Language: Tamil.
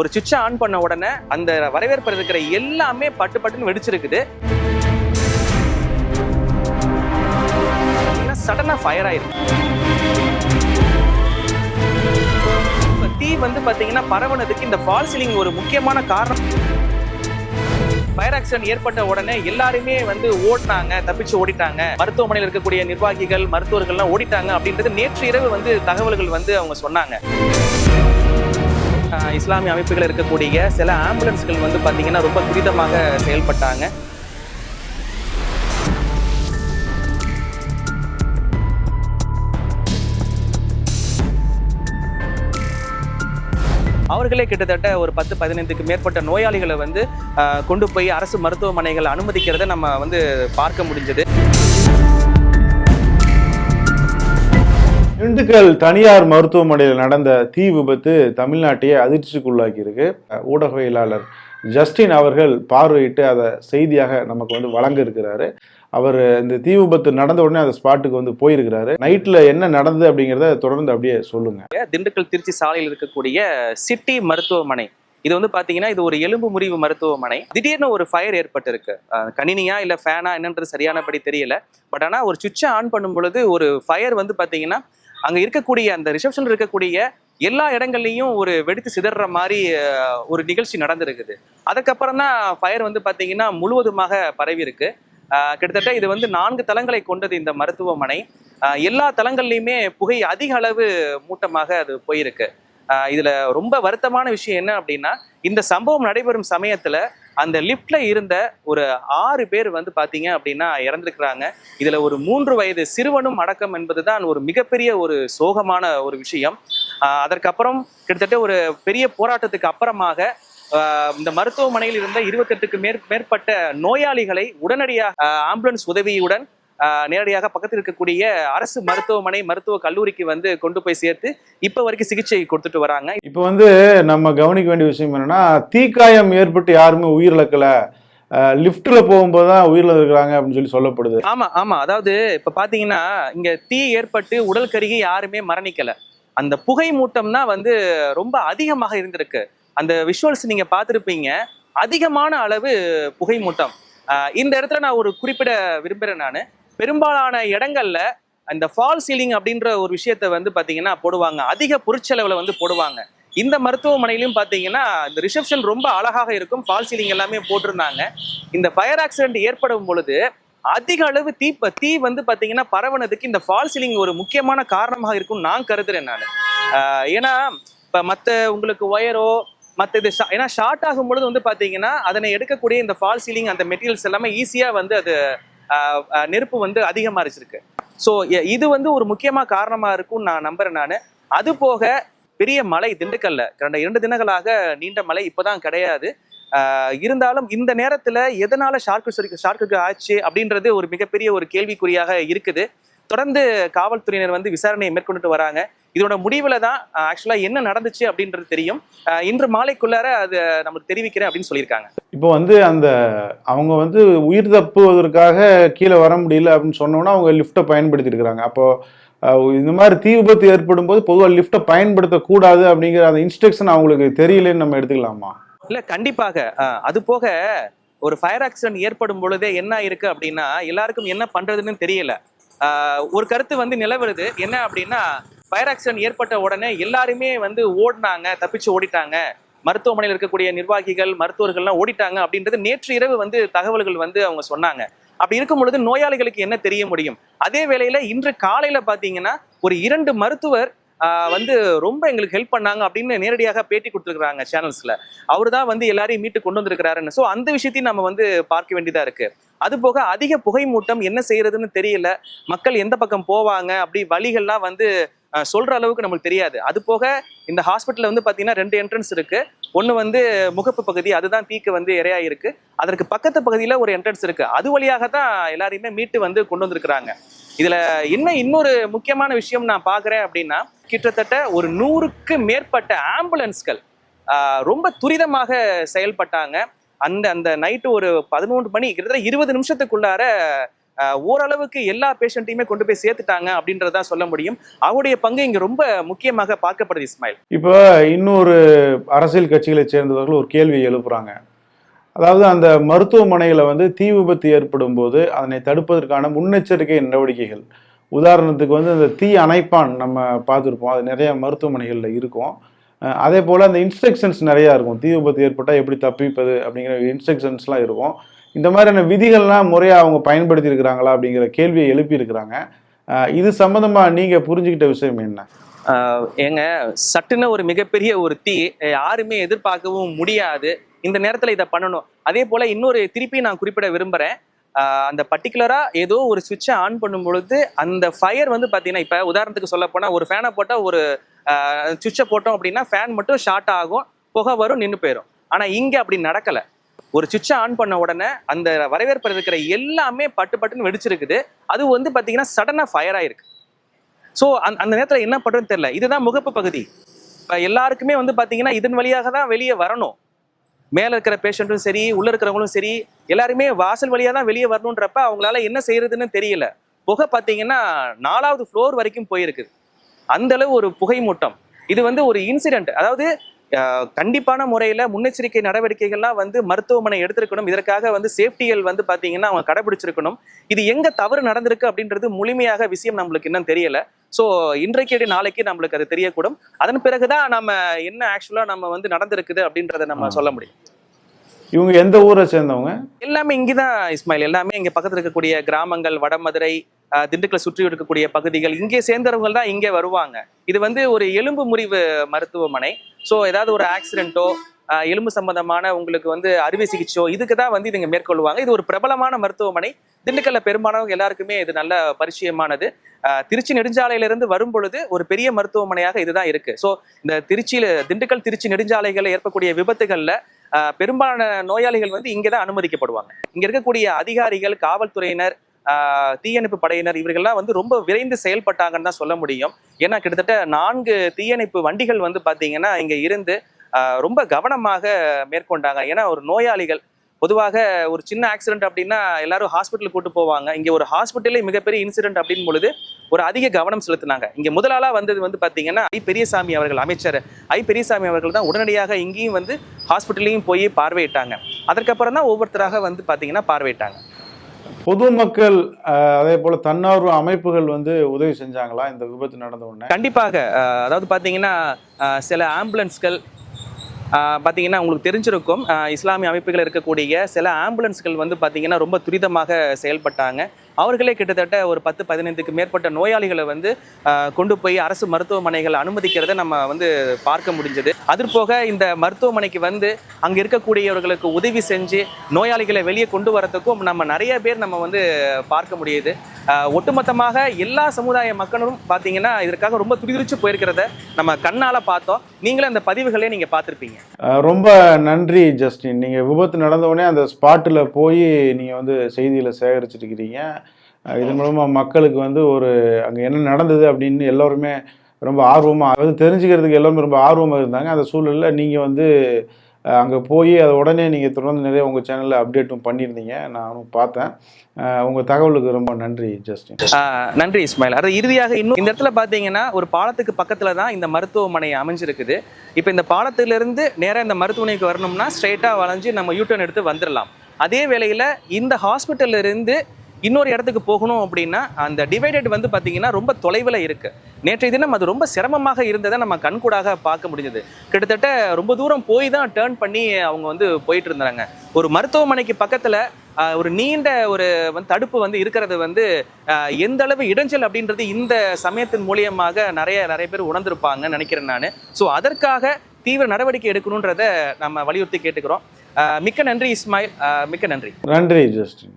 ஒரு சுவிட்சை ஆன் பண்ண உடனே அந்த வரவேற்பு இருக்கிற எல்லாமே பட்டு பட்டுன்னு வெடிச்சிருக்குது. சடனாக ஃபயர் ஆயிருக்கு. தீ வந்து பார்த்தீங்கன்னா பரவனதுக்கு இந்த ஃபால் சீலிங் ஒரு முக்கியமான காரணம். ஃபயர் ஆக்சிடென்ட் ஏற்பட்ட உடனே எல்லாருமே வந்து ஓடினாங்க தப்பிச்சு ஓடிட்டாங்க. மருத்துவமனையில் இருக்கக்கூடிய நிர்வாகிகள் மருத்துவர்கள்லாம் ஓடிட்டாங்க அப்படின்றது நேற்று இரவு வந்து தகவல்கள் வந்து அவங்க சொன்னாங்க. இஸ்லாமிய அமைப்புகள் இருக்கக்கூடிய சில ஆம்புலன்ஸ்கள் வந்து பார்த்திங்கன்னா ரொம்ப துரிதமாக செயல்பட்டாங்க. அவர்களே கிட்டத்தட்ட ஒரு பத்து பதினைந்துக்கு மேற்பட்ட நோயாளிகளை வந்து கொண்டு போய் அரசு மருத்துவமனைகள் அனுமதிக்கிறத நம்ம வந்து பார்க்க முடிஞ்சது. திண்டுக்கல் தனியார் மருத்துவமனையில் நடந்த தீ விபத்து தமிழ்நாட்டையே அதிர்ச்சிக்குள்ளாக்கி இருக்கு ஊடகவியலாளர் ஜஸ்டின் அவர்கள் பார்வையிட்டு அதை செய்தியாக நமக்கு வந்து வழங்க இருக்கிறாரு அவர் இந்த தீ விபத்து நடந்த உடனே அந்த ஸ்பாட்டுக்கு வந்து போயிருக்கிறாரு. நைட்ல என்ன நடந்தது அப்படிங்கிறத தொடர்ந்து அப்படியே சொல்லுங்க. திண்டுக்கல் திருச்சி சாலையில் இருக்கக்கூடிய சிட்டி மருத்துவமனை. இது வந்து பாத்தீங்கன்னா இது ஒரு எலும்பு முறிவு மருத்துவமனை. திடீர்னு ஒரு ஃபயர் ஏற்பட்டிருக்கு. கணினியா இல்ல ஃபேனா என்னன்றது சரியானபடி தெரியல. பட் ஆனா ஒரு சுவிட்சை ஆன் பண்ணும் பொழுது ஒரு ஃபயர் வந்து பாத்தீங்கன்னா அங்க இருக்கக்கூடிய அந்த ரிசப்ஷன் இருக்கக்கூடிய எல்லா இடங்கள்லையும் ஒரு வெடித்து சிதற மாதிரி ஒரு நிகழ்ச்சி நடந்திருக்குது. அதுக்கப்புறம் தான் ஃபயர் வந்து பார்த்தீங்கன்னா முழுவதுமாக பரவி இருக்கு. கிட்டத்தட்ட இது வந்து நான்கு தளங்களை கொண்டது இந்த மருத்துவமனை. எல்லா தளங்கள்லையுமே புகை அதிக அளவு மூட்டமாக அது போயிருக்கு. இதுல ரொம்ப வருத்தமான விஷயம் என்ன அப்படின்னா இந்த சம்பவம் நடைபெறும் சமயத்துல அந்த லிஃப்ட்ல இருந்த ஒரு ஆறு பேர் வந்து பாத்தீங்க அப்படின்னா இறந்திருக்கிறாங்க. இதுல ஒரு மூன்று வயது சிறுவனும் அடக்கம் என்பதுதான் ஒரு மிகப்பெரிய ஒரு சோகமான ஒரு விஷயம். அதற்கப்புறம் கிட்டத்தட்ட ஒரு பெரிய போராட்டத்துக்கு அப்புறமாக இந்த மருத்துவமனையில் இருந்த இருபத்தெட்டுக்கு மேற் மேற்பட்ட நோயாளிகளை உடனடியாக ஆம்புலன்ஸ் உதவியுடன் நேரடியாக பக்கத்தில் இருக்கக்கூடிய அரசு மருத்துவமனை மருத்துவ கல்லூரிக்கு வந்து கொண்டு போய் சேர்த்து இப்ப வரைக்கும் சிகிச்சை கொடுத்துட்டு வராங்க. இப்போ வந்து நம்ம கவனிக்க வேண்டிய விஷயம் என்னன்னா தீக்காயம் ஏற்பட்டு யாருமே உயிரிழக்கல லிஃப்ட்ல போகும்போது தான் உயிரிழந்திருக்கிறாங்க அப்படின்னு சொல்லி சொல்லப்படுது. ஆமா ஆமா. அதாவது இப்ப பாத்தீங்கன்னா இங்க தீ ஏற்பட்டு உடல் கருகி யாருமே மரணிக்கல. அந்த புகை மூட்டம் தான் வந்து ரொம்ப அதிகமாக இருந்திருக்கு. அந்த விஷுவல்ஸ் நீங்க பார்த்திருப்பீங்க. அதிகமான அளவு புகை மூட்டம். இந்த இடத்துல நான் ஒரு குறிப்பிட விரும்புறேன் நான். பெரும்பாலான இடங்கள்ல அந்த ஃபால் சீலிங் அப்படின்ற ஒரு விஷயத்த வந்து பாத்தீங்கன்னா போடுவாங்க. அதிக பொருட்செலவுல வந்து போடுவாங்க. இந்த மருத்துவமனையிலும் பாத்தீங்கன்னா இந்த ரிசப்ஷன் ரொம்ப அழகாக இருக்கும். ஃபால் சீலிங் எல்லாமே போட்டிருந்தாங்க. இந்த ஃபயர் ஆக்சிடென்ட் ஏற்படும் பொழுது அதிக அளவு தீ தீ வந்து பாத்தீங்கன்னா பரவனதுக்கு இந்த ஃபால் சீலிங் ஒரு முக்கியமான காரணமாக இருக்கும்னு நான் கருதுறேன் நான். ஏன்னா இப்ப மற்ற உங்களுக்கு ஒயரோ மற்ற இது ஷா- ஏன்னா ஷார்ட் ஆகும் பொழுது வந்து பாத்தீங்கன்னா அதனை எடுக்கக்கூடிய இந்த ஃபால் சீலிங் அந்த மெட்டீரியல்ஸ் எல்லாமே ஈஸியா வந்து அது நெருப்பு வந்து அதிகமாகிச்சிருக்கு ஸோ இது வந்து ஒரு முக்கியமாக காரணமாக இருக்கும்னு நான் நம்புறேன் நான். அது போக பெரிய மலை திண்டுக்கல்ல. கடந்த இரண்டு தினங்களாக நீண்ட மலை இப்போதான் கிடையாது. இருந்தாலும் இந்த நேரத்தில் எதனால ஷார்க்கு ஷார்க்கு ஆச்சு அப்படின்றது ஒரு மிகப்பெரிய ஒரு கேள்விக்குறியாக இருக்குது. தொடர்ந்து காவல்துறையினர் வந்து விசாரணையை மேற்கொண்டுட்டு வராங்க. இதோட முடிவுல தான் ஆக்சுவலா என்ன நடந்துச்சு அப்படின்றது தெரியும். இன்று மாலைக்குள்ளார அது நமக்கு தெரிவிக்கிறேன் அப்படின்னு சொல்லியிருக்காங்க. இப்போ வந்து அந்த அவங்க வந்து உயிர் தப்புவதற்காக கீழே வர முடியல அப்படின்னு சொன்னோன்னா அவங்க லிஃப்ட்டை பயன்படுத்தி இருக்கிறாங்க அப்போ இந்த மாதிரி தீ விபத்து ஏற்படும் போது பொதுவாக லிஃப்ட்டை பயன்படுத்தக்கூடாது அப்படிங்கிற அந்த இன்ஸ்ட்ரக்ஷன் அவங்களுக்கு தெரியலன்னு நம்ம எடுத்துக்கலாமா? இல்ல கண்டிப்பாக. அது போக ஒரு ஃபயர் ஆக்சிடென்ட் ஏற்படும் பொழுதே என்ன இருக்கு அப்படின்னா எல்லாருக்கும் என்ன பண்றதுன்னு தெரியல. ஒரு கருத்து வந்து நிலவுறது. என்ன அப்படின்னா ஃபயர் ஆக்சிடென்ட் ஏற்பட்ட உடனே எல்லாருமே வந்து ஓடினாங்க தப்பிச்சு ஓடிட்டாங்க. மருத்துவமனையில் இருக்கக்கூடிய நிர்வாகிகள் மருத்துவர்கள்லாம் ஓடிட்டாங்க அப்படின்றது நேற்று இரவு வந்து தகவல்கள் வந்து அவங்க சொன்னாங்க. அப்படி இருக்கும் பொழுது நோயாளிகளுக்கு என்ன தெரிய முடியும்? அதே வேளையில இன்று காலையில பாத்தீங்கன்னா ஒரு இரண்டு மருத்துவர் வந்து ரொம்ப எங்களுக்கு ஹெல்ப் பண்ணாங்க அப்படின்னு நேரடியாக பேட்டி கொடுத்துருக்காங்க சேனல்ஸில் அவர் தான் வந்து எல்லாரையும் மீட்டு கொண்டு வந்திருக்கிறாருன்னு. ஸோ அந்த விஷயத்தையும் நம்ம வந்து பார்க்க வேண்டியதாக இருக்குது அது போக அதிக புகை மூட்டம் என்ன செய்யறதுன்னு தெரியல. மக்கள் எந்த பக்கம் போவாங்க அப்படி வழிகள்லாம் வந்து சொல்ற அளவுக்கு நம்மளுக்கு தெரியாது. அது போக இந்த ஹாஸ்பிட்டல் வந்து பாத்தீங்கன்னா ரெண்டு என்ட்ரன்ஸ் இருக்கு. ஒன்னு வந்து முகப்பு பகுதி அதுதான் தீக்கு வந்து இரையா இருக்கு அதற்கு பக்கத்து பகுதியில ஒரு என்ட்ரன்ஸ் இருக்கு. அது வழியாக தான் எல்லாரையுமே மீட்டு வந்து கொண்டு வந்திருக்கிறாங்க. இதுல என்ன இன்னொரு முக்கியமான விஷயம் நான் பாக்குறேன் அப்படின்னா கிட்டத்தட்ட ஒரு நூறுக்கு மேற்பட்ட ஆம்புலன்ஸ்கள் ரொம்ப துரிதமாக செயல்பட்டாங்க. அந்த அந்த நைட்டு ஒரு பதினொன்று மணி கிட்டத்தட்ட இருபது நிமிஷத்துக்குள்ளார ஓரளவுக்கு எல்லா பேஷண்ட்டையுமே கொண்டு போய் சேர்த்துட்டாங்க அப்படின்றத சொல்ல முடியும். அவருடைய பங்கு இங்க ரொம்ப முக்கியமாக பார்க்கப்படுது இஸ்மாயில். இப்போ இன்னொரு அரசியல் கட்சிகளை சேர்ந்தவர்கள் ஒரு கேள்வியை எழுப்புறாங்க. அதாவது அந்த மருத்துவமனையில் வந்து தீ விபத்து ஏற்படும் போது அதனை தடுப்பதற்கான முன்னெச்சரிக்கை நடவடிக்கைகள். உதாரணத்துக்கு வந்து அந்த தீ அணைப்பான் நம்ம பார்த்துருப்போம். அது நிறைய மருத்துவமனைகளில் இருக்கும். அதே போல் அந்த இன்ஸ்ட்ரக்ஷன்ஸ் நிறையா இருக்கும். தீ விபத்து ஏற்பட்டால் எப்படி தப்பிப்பது அப்படிங்கிற இன்ஸ்ட்ரக்ஷன்ஸ்லாம் இருக்கும். இந்த மாதிரியான விதிகள்லாம் முறையாக அவங்க பயன்படுத்தியிருக்கிறாங்களா அப்படிங்கிற கேள்வியை எழுப்பியிருக்கிறாங்க. இது சம்மந்தமாக நீங்கள் புரிஞ்சுக்கிட்ட விஷயம் என்ன? ஏங்க சட்டுன்னு ஒரு மிகப்பெரிய ஒரு தீ யாருமே எதிர்பார்க்கவும் முடியாது. இந்த நேரத்தில் இதை பண்ணணும். அதே போல இன்னொரு திருப்பி நான் குறிப்பிட விரும்புகிறேன் அந்த பர்டிகுலராக ஏதோ ஒரு சுவிட்சை ஆன் பண்ணும் பொழுது அந்த ஃபயர் வந்து பார்த்தீங்கன்னா இப்போ உதாரணத்துக்கு சொல்ல போனால் ஒரு ஃபேனை போட்டால் ஒரு சுவிட்சை போட்டோம் அப்படின்னா ஃபேன் மட்டும் ஷார்ட் ஆகும் புகை வரும் நின்று போயிடும் ஆனால் இங்கே அப்படி நடக்கலை. ஒரு சுவிட்சை ஆன் பண்ண உடனே அந்த வரவேற்பில் இருக்கிற எல்லாமே பட்டு பட்டுன்னு வெடிச்சிருக்குது. அது வந்து பார்த்தீங்கன்னா சடனாக ஃபயர் ஆயிருக்கு. ஸோ அந்த அந்த நேரத்தில் என்ன பண்ணுறதுன்னு தெரியல. இதுதான் முகப்பு பகுதி. இப்போ எல்லாருக்குமே வந்து பார்த்தீங்கன்னா இதன் வழியாக தான் வெளியே வரணும். மேலே இருக்கிற பேஷண்ட்டும் சரி உள்ளே இருக்கிறவங்களும் சரி எல்லாருமே வாசல் வழியாக தான் வெளியே வரணுன்றப்ப அவங்களால என்ன செய்யறதுன்னு தெரியல. புகை பார்த்தீங்கன்னா நாலாவது ஃப்ளோர் வரைக்கும் போயிருக்குது அந்த அளவு ஒரு புகை மூட்டம் இது வந்து ஒரு இன்சிடென்ட் அதாவது கண்டிப்பான முறையில் முன்னெச்சரிக்கை நடவடிக்கைகள்லாம் வந்து மருத்துவமனை எடுத்திருக்கணும். இதற்காக வந்து சேஃப்டிகள் வந்து பார்த்தீங்கன்னா அவங்க கடைபிடிச்சிருக்கணும். இது எங்க தவறு நடந்திருக்கு அப்படின்றது முழுமையாக விஷயம் நம்மளுக்கு இன்னும் தெரியல. ஸோ இன்றைக்கு நாளைக்கு நம்மளுக்கு அது தெரியக்கூடும். அதன் பிறகுதான் நம்ம என்ன ஆக்சுவலா நம்ம வந்து நடந்திருக்குது அப்படின்றத நம்ம. சொல்ல முடியும். இவங்க எந்த ஊரை சேர்ந்தவங்க? எல்லாமே இங்கதான் இஸ்மாயில். எல்லாமே இங்க பக்கத்துல இருக்கக்கூடிய கிராமங்கள் வடமதுரை திண்டுக்கலை சுற்றி இருக்கக்கூடிய பகுதிகள் இங்கே சேர்ந்தவர்கள் தான் இங்கே வருவாங்க. இது வந்து ஒரு எலும்பு முறிவு மருத்துவமனை. ஸோ ஏதாவது ஒரு ஆக்சிடென்ட்டோ எலும்பு சம்பந்தமான உங்களுக்கு வந்து அறுவை சிகிச்சையோ இதுக்கு தான் வந்து இதுங்க மேற்கொள்வாங்க. இது ஒரு பிரபலமான மருத்துவமனை. திண்டுக்கல்ல பெரும்பாலானவங்க எல்லாருக்குமே இது நல்ல பரிச்சயமானது. திருச்சி நெடுஞ்சாலையிலிருந்து வரும் பொழுது ஒரு பெரிய மருத்துவமனையாக இதுதான் இருக்கு. ஸோ இந்த திருச்சியில திண்டுக்கல் திருச்சி நெடுஞ்சாலைகளில் ஏற்படக்கூடிய விபத்துகள்ல பெரும்பாலான நோயாளிகள் வந்து இங்கே தான் அனுமதிக்கப்படுவாங்க. இங்க இருக்கக்கூடிய அதிகாரிகள் காவல்துறையினர் தீயணைப்பு படையினர் இவர்கள்லாம் வந்து ரொம்ப விரைந்து செயல்பட்டாங்கன்னு தான் சொல்ல முடியும். ஏன்னா கிட்டத்தட்ட நான்கு தீயணைப்பு வண்டிகள் வந்து பார்த்தீங்கன்னா இங்கே இருந்து ரொம்ப கவனமாக மேற்கொண்டாங்க. ஏன்னா ஒரு நோயாளிகள் பொதுவாக ஒரு சின்ன ஆக்சிடென்ட் அப்படின்னா எல்லாரும் ஹாஸ்பிட்டலுக்கு கூட்டு போவாங்க. இங்கே ஒரு ஹாஸ்பிட்டலே மிகப்பெரிய இன்சிடென்ட் அப்படின் பொழுது ஒரு அதிக கவனம் செலுத்தினாங்க. இங்கே முதலாளாக வந்தது வந்து பார்த்தீங்கன்னா ஐ பெரியசாமி அவர்கள் அமைச்சர். ஐ பெரியசாமி அவர்கள் தான் உடனடியாக இங்கேயும் வந்து ஹாஸ்பிட்டல்லையும் போய் பார்வையிட்டாங்க. அதற்கப்புறம் தான் ஒவ்வொருத்தராக வந்து பார்த்தீங்கன்னா பார்வையிட்டாங்க. பொதுமக்கள் அதே போல தன்னார்வ அமைப்புகள் வந்து உதவி செஞ்சாங்களா இந்த விபத்து நடந்த உடனே? கண்டிப்பாக. அதாவது பார்த்தீங்கன்னா சில ஆம்புலன்ஸ்கள் பார்த்தீங்கன்னா உங்களுக்கு தெரிஞ்சிருக்கும். இஸ்லாமிய அமைப்புகள் இருக்கக்கூடிய சில ஆம்புலன்ஸ்கள் வந்து பார்த்தீங்கன்னா ரொம்ப துரிதமாக செயல்பட்டாங்க. அவர்களே கிட்டத்தட்ட ஒரு பத்து பதினைந்துக்கு மேற்பட்ட நோயாளிகளை வந்து கொண்டு போய் அரசு மருத்துவமனைகள் அனுமதிக்கிறதை நம்ம வந்து பார்க்க முடிஞ்சது. போக இந்த மருத்துவமனைக்கு வந்து அங்கே இருக்கக்கூடியவர்களுக்கு உதவி செஞ்சு நோயாளிகளை வெளியே கொண்டு வரத்துக்கும் நம்ம நிறைய பேர் நம்ம வந்து பார்க்க முடியுது. ஒட்டுமொத்தமாக எல்லா சமுதாய மக்களும் பார்த்தீங்கன்னா இதற்காக ரொம்ப துடிதுடிச்சு போயிருக்கிறத நம்ம கண்ணால் பார்த்தோம். நீங்களும் அந்த பதிவுகளே நீங்க பார்த்துருப்பீங்க. ரொம்ப நன்றி ஜஸ்டின். நீங்கள் விபத்து நடந்த உடனே அந்த ஸ்பாட்டில் போய் நீங்கள் வந்து செய்திகளை சேகரிச்சிருக்கிறீங்க. இதன் மூலமாக மக்களுக்கு வந்து ஒரு அங்கே என்ன நடந்தது அப்படின்னு எல்லோருமே ரொம்ப ஆர்வமாக அதாவது தெரிஞ்சுக்கிறதுக்கு எல்லாருமே ரொம்ப ஆர்வமாக இருந்தாங்க. அந்த சூழலில் நீங்கள் வந்து அங்கே போய் அதை உடனே நீங்கள் தொடர்ந்து நிறைய உங்கள் சேனலில் அப்டேட்டும் பண்ணியிருந்தீங்க. நானும் பார்த்தேன். உங்கள் தகவலுக்கு ரொம்ப நன்றி ஜஸ்டின். நன்றி இஸ்மாயில். அது இறுதியாக இன்னும் இந்த இடத்துல பார்த்தீங்கன்னா ஒரு பாலத்துக்கு பக்கத்தில் தான் இந்த மருத்துவமனை அமைஞ்சிருக்குது. இப்போ இந்த பாலத்திலிருந்து நேராக இந்த மருத்துவமனைக்கு வரணும்னா ஸ்ட்ரெயிட்டாக வளைஞ்சு நம்ம யூட்டர்ன் எடுத்து வந்துடலாம் அதே வேளையில் இந்த ஹாஸ்பிட்டல்ல இருந்து இன்னொரு இடத்துக்கு போகணும் அப்படின்னா அந்த டிவைடட் வந்து பார்த்தீங்கன்னா ரொம்ப தொலைவில் இருக்கு. நேற்றைய தினம் அது ரொம்ப சிரமமாக இருந்ததை நம்ம கண்கூடாக பார்க்க முடிஞ்சது. கிட்டத்தட்ட ரொம்ப தூரம் போய் தான் டேர்ன் பண்ணி அவங்க வந்து போயிட்டு இருந்தாங்க. ஒரு மருத்துவமனைக்கு பக்கத்தில் ஒரு நீண்ட ஒரு வந்து தடுப்பு வந்து இருக்கிறது வந்து எந்த அளவு இடைஞ்சல் அப்படின்றது இந்த சமயத்தின் மூலியமாக நிறைய நிறைய பேர் உணர்ந்திருப்பாங்கன்னு நினைக்கிறேன் நான். ஸோ அதற்காக தீவிர நடவடிக்கை எடுக்கணுன்றதை நம்ம வலியுறுத்தி கேட்டுக்கிறோம். மிக்க நன்றி இஸ்மாயில். மிக்க நன்றி. நன்றி ஜஸ்டின்.